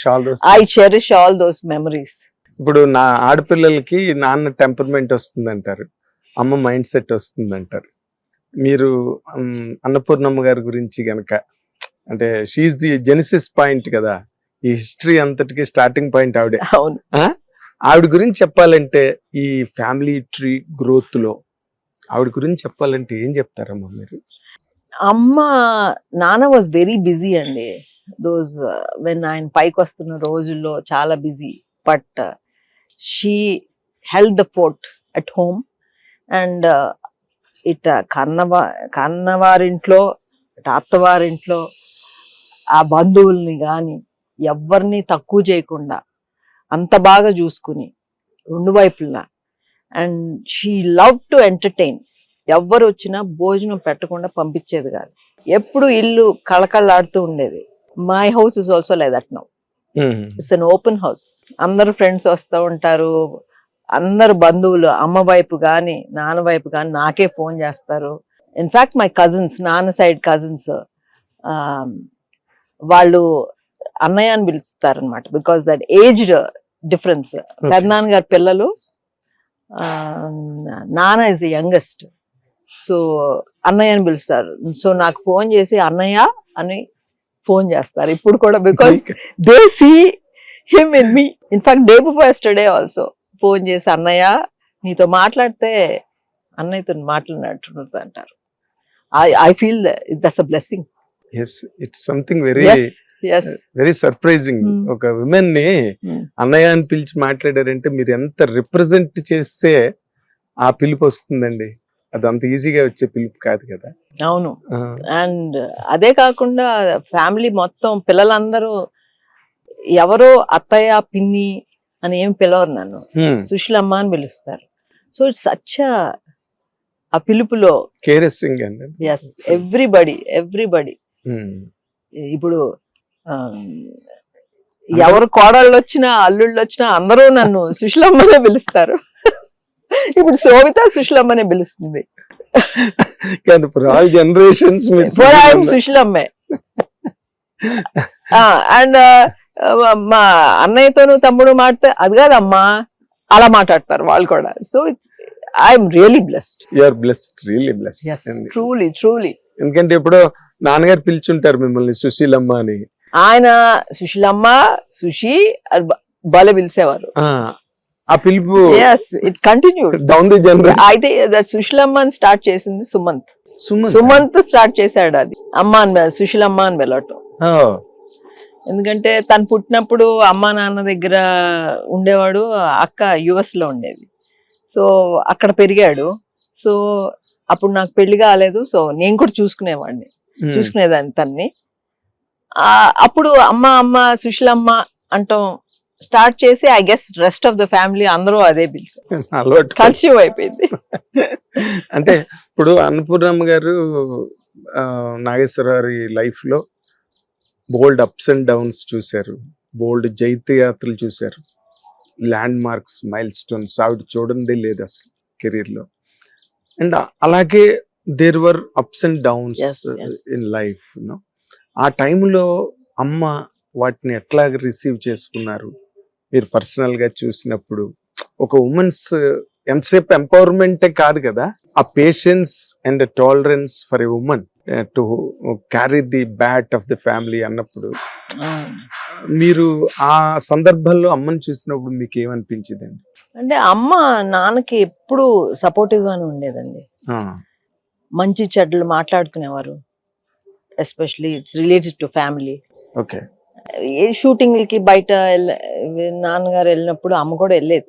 Cherish all those I cherish all those memories ఇప్పుడు నా ఆడపిల్లలకి నాన్న టెంపర్మెంట్ వస్తుంది అంటారు అమ్మ మైండ్ సెట్ వస్తుంది అంటారు మీరు అన్నపూర్ణమ్మ గారి గురించి గనక అంటే షీఈ్ ది జెనిసిస్ పాయింట్ కదా. ఈ హిస్టరీ అంతటికి స్టార్టింగ్ పాయింట్ ఆవిడే. అవును. ఆవిడ గురించి చెప్పాలంటే ఈ ఫ్యామిలీ ట్రీ గ్రోత్లో ఆవిడ గురించి చెప్పాలంటే ఏం చెప్తారమ్మా మీరు? అమ్మ నాన్న వాజ్ వెరీ బిజీ అండి. దోస్ వెన్ uh, ఆయన పైకి వస్తున్న రోజుల్లో చాలా busy but uh, she held the fort at home. And uh, it కన్నవా కన్నవారింట్లో అత్తవారింట్లో ఆ బంధువుల్ని కానీ ఎవరిని తక్కువ చేయకుండా అంత బాగా చూసుకుని రెండు వైపులా. And she love to entertain. ఎవ్వరు వచ్చినా భోజనం పెట్టకుండా పంపించేది కాదు. ఎప్పుడు ఇల్లు కళకళలాడుతూ ఉండేది. My house is also like that now it's an open house అందరు ఫ్రెండ్స్ వస్తూ ఉంటారు. అందరు బంధువులు అమ్మ వైపు కానీ నాన్న వైపు కానీ నాకే ఫోన్ చేస్తారు. ఇన్ఫాక్ట్ మై కజిన్స్ నాన్న సైడ్ కజిన్స్ వాళ్ళు అన్నయ్య అని పిలుస్తారు అనమాట బికాస్ దట్ ఏజ్ డిఫరెన్స్ పెద్దనాన్న గారి పిల్లలు నాన్న ఇస్ యంగెస్ట్ సో అన్నయ్య అని పిలుస్తారు. సో నాకు ఫోన్ చేసి అన్నయ్య అని ఫోన్ చేస్తారు. ఇప్పుడు కూడా because they see him in me in fact day before yesterday also phone చేసి అన్నయ్య నీతో మాట్లాడితే అన్నయ్యతో మాట్లాడినట్టు అంటారు. I I feel that's a blessing yes it's something very very surprising. ఒక విమెన్ని Hmm. అన్నయ్య అని పిలిచి మాట్లాడారంటే మీరు ఎంత రిప్రజెంట్ చేస్తే ఆ పిలుపు వస్తుందండి. అది అంత ఈజీగా వచ్చే పిలుపు కాదు కదా. అవును. అండ్ అదే కాకుండా ఫ్యామిలీ మొత్తం పిల్లలందరూ ఎవరో అత్తయ్య పిన్ని అని ఏం పిలవరు నన్ను. సుశీలమ్మ అని పిలుస్తారు. సో ఇట్స్ సచ్చ ఆ పిలుపులో కేరెస్సింగ్ అండి. Yes everybody everybody. ఇప్పుడు ఎవరు కోడళ్ళు వచ్చినా అల్లుళ్ళు వచ్చినా అందరూ నన్ను సుశీలమ్మనే పిలుస్తారు. ఇప్పుడు శోభిత సుశీలమ్మనే పిలుస్తుంది. కాదు ఆల్ జనరేషన్స్ సుశీలమ్మే. అండ్ మా అన్నయ్యతోను తమ్ముడు మాడితే అది కాదమ్మా అలా మాట్లాడతారు వాళ్ళు కూడా. So it's I'm really blessed or blessed really blessed truly truly ఎందుకంటే ఎప్పుడో నాన్నగారు పిలిచుంటారు మిమ్మల్ని సుశీలమ్మ అని. ఆయన సుశీలమ్మ బ- భలే పిలిచేవారు. ఆ, పిలుపు it continued down the generation అయితే సుశీలమ్మ అని స్టార్ట్ చేసింది సుమంత్. సుమంత్. స్టార్ట్ చేశాడు అది. అమ్మ అని సుశీలమ్మ అని వెళ్ళటం. ఎందుకంటే తను పుట్టినప్పుడు అమ్మ నాన్న దగ్గర ఉండేవాడు అక్క యుఎస్లో ఉండేది. సో అక్కడ పెరిగాడు. సో అప్పుడు నాకు పెళ్ళి కాలేదు. సో నేను కూడా చూసుకునేవాడిని. చూసుకునేదాన్ని తన్ని. అప్పుడు అమ్మ అమ్మ సుశీలమ్మ అంటాం స్టార్ట్ చేసి I guess rest of the family అందరూ అదే పిలిచారు కన్స్యూమ్ అయిపోయింది. అంటే ఇప్పుడు అన్నపూర్ణమ్మ గారు నాగేశ్వరరావు లైఫ్లో బోల్డ్ అప్స్ అండ్ డౌన్స్ చూశారు. బోల్డ్ జైత్యయాత్రలు చూశారు. ల్యాండ్ మార్క్స్ మైల్ స్టోన్స్ ఆవిడ చూడండి లేదు అసలు కెరీర్లో. అండ్ అలాగే there were ups and downs. In life ఆ టైంలో అమ్మ వాటిని ఎట్లా రిసీవ్ చేసుకున్నారు? మీరు పర్సనల్గా చూసినప్పుడు ఒక ఉమెన్స్ ఎంతసేపు ఎంపవర్మెంటే కాదు కదా? ఆ patience and tolerance for a woman to carry the bat of the family అన్నప్పుడు మీరు ఆ సందర్భంలో అమ్మని చూసినప్పుడు మీకు ఏమనిపించిందండి? అంటే అమ్మ నాన్నకి ఎప్పుడు సపోర్టివ్ గానే ఉండేదండి. మంచి చెడ్డలు మాట్లాడుకునేవారు especially it's related to family okay షూటింగ్లకి బయట నాన్నగారు వెళ్ళినప్పుడు అమ్మ కూడా వెళ్ళేది.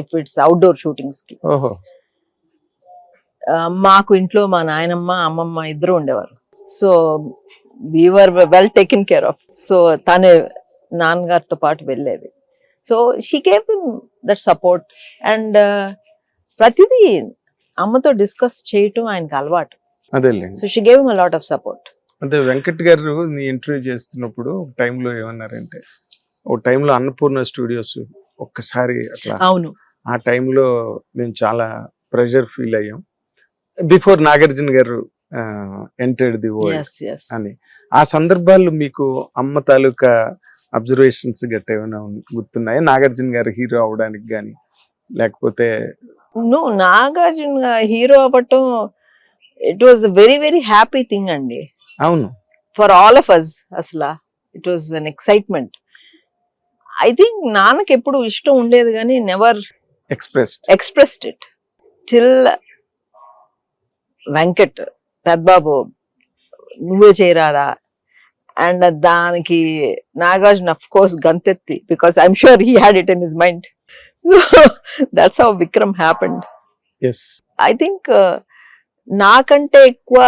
ఇఫ్ ఇట్స్ అవుట్డోర్ షూటింగ్స్కి. మాకు ఇంట్లో మా నాయనమ్మ అమ్మమ్మ ఇద్దరు ఉండేవారు. So we're well taken care of so తనే నాన్నగారితో పాటు వెళ్ళేది. So she gave that support and ప్రతిదీ అమ్మతో డిస్కస్ చేయటం ఆయనకు అలవాటు. So she gave a lot of support అదే వెంకట్ గారు నీ ఇంటర్వ్యూ చేస్తున్నప్పుడు ఒక టైంలో ఏమన్నారంటే ఒక టైంలో అన్నపూర్ణ స్టూడియోస్ ఒక్కసారి అట్లా అవును. ఆ టైంలో మేము చాలా ప్రెషర్ ఫీల్ అయ్యాం. Before Nagarjuna garu entered the world yes అని. ఆ సందర్భాల్లో మీకు అమ్మ తాలూకా అబ్జర్వేషన్స్ గట్ట ఏమైనా గుర్తున్నాయా? నాగార్జున గారు హీరో అవడానికి కానీ లేకపోతే నువ్వు నాగార్జున హీరో అవ్వటం it was very very happy thing అండి. అవును. ఫర్ ఆల్ ఆఫ్ అస్ అసలు. It was an excitement I think నాన్నకి ఎప్పుడు ఇష్టం ఉండేది కానీ never expressed expressed it till Venkat పెద్దబాబు నువ్వే చేయరాదా? అండ్ దానికి Nagarjuna of course గంతెత్తి because I'm sure he had it in his mind that's how Vikram happened I think నాకంటే ఎక్కువ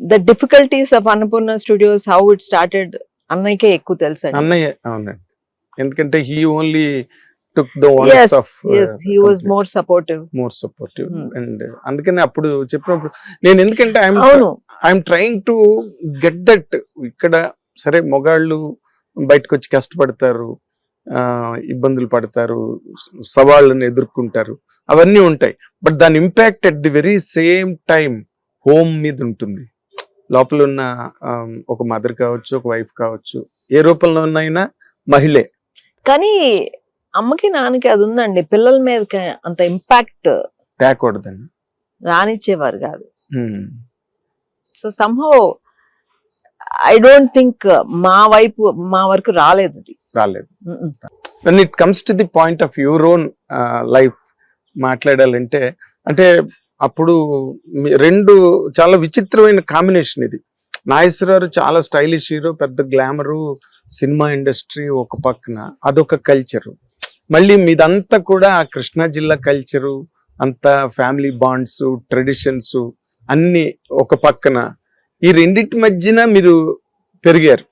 the difficulties of Annapurna studios how it started అన్నయ్యకే ఎక్కువ తెలుసు అన్నయ్య అవునండి. ఎందుకంటే he only took the S of he was more supportive more supportive. And అందుకని అప్పుడు చెప్పినప్పుడు నేను ఎందుకంటే I'm I'm trying to get that ఇక్కడ సరే మొగాళ్ళు బయటకు వచ్చి కష్టపడతారు ఇబ్బందులు పడతారు సవాళ్ళను ఎదుర్కొంటారు. అవన్నీ ఉంటాయి. బట్ దాని impact at the very same time home మీద ఉంటుంది. లోపల ఉన్న ఆ, ఒక మదర్ కావచ్చు ఒక వైఫ్ కావచ్చు ఏ రూపంలో ఉన్నైనా మహిళే. కానీ అమ్మకి నాన్నకి అది ఉందండి. పిల్లల మీద అంత ఇంపాక్ట్ తేకూడదని రానిచ్చేవారు కాదు. So somehow I don't think మా వైపు మా వరకు రాలేదు రాలేదు. When it comes to the point of your own life మాట్లాడాలంటే అంటే అప్పుడు మీ- రెండు చాలా విచిత్రమైన కాంబినేషన్ ఇది. నాగేశ్వరరావు చాలా స్టైలిష్ హీరో పెద్ద గ్లామరు సినిమా ఇండస్ట్రీ ఒక పక్కన అదొక కల్చరు మళ్ళీ మీదంతా కూడా కృష్ణా జిల్లా కల్చరు అంత ఫ్యామిలీ బాండ్స్ ట్రెడిషన్స్ అన్ని ఒక పక్కన. ఈ రెండింటి మధ్యన మీరు పెరిగారు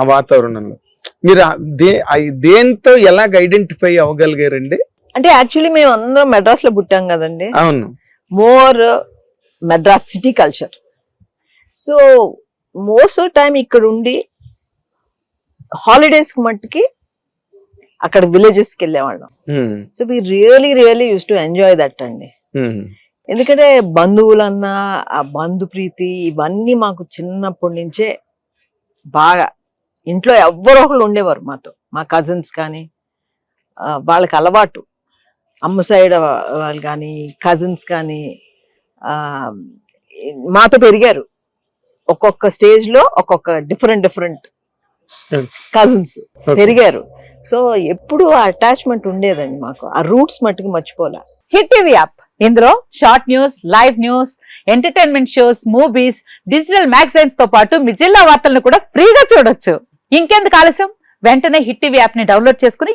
ఆ వాతావరణంలో. మీరు దే దేంతో ఎలాగ ఐడెంటిఫై అవ్వగలిగారండి? అంటే యాక్చువల్లీ మేము అందరం మెడ్రాస్లో పుట్టాం కదండి. అవును. More Madras city culture so most of time ఇక్కడ ఉండి హాలిడేస్కి మట్టుకి అక్కడ విలేజెస్కి వెళ్ళేవాళ్ళం. So we really really used to enjoy that అండి. ఎందుకంటే బంధువులన్నా ఆ బంధు ప్రీతి ఇవన్నీ మాకు చిన్నప్పటి నుంచే బాగా ఇంట్లో ఎవ్వరో ఒకళ్ళు ఉండేవారు మాతో. మా కజిన్స్ కానీ వాళ్ళకి అలవాటు. అమ్మ సైడ్ వాళ్ళు కానీ కజిన్స్ కానీ ఆ, మాతో పెరిగారు. ఒక్కొక్క స్టేజ్లో ఒక్కొక్క డిఫరెంట్ డిఫరెంట్. కజిన్స్. పెరిగారు. సో ఎప్పుడు అటాచ్మెంట్ ఉండేదండి మాకు. ఆ రూట్స్ మట్టుకు మర్చిపోలే. హిట్ టీవీ యాప్ ఇందులో short news live news entertainment shows movies digital మ్యాగజైన్స్తో పాటు మీ జిల్లా వార్తలను కూడా ఫ్రీగా చూడొచ్చు. ఇంకెందుకు ఆలస్యం? వెంటనే హిట్ టీవీ యాప్ని డౌన్లోడ్ చేసుకుని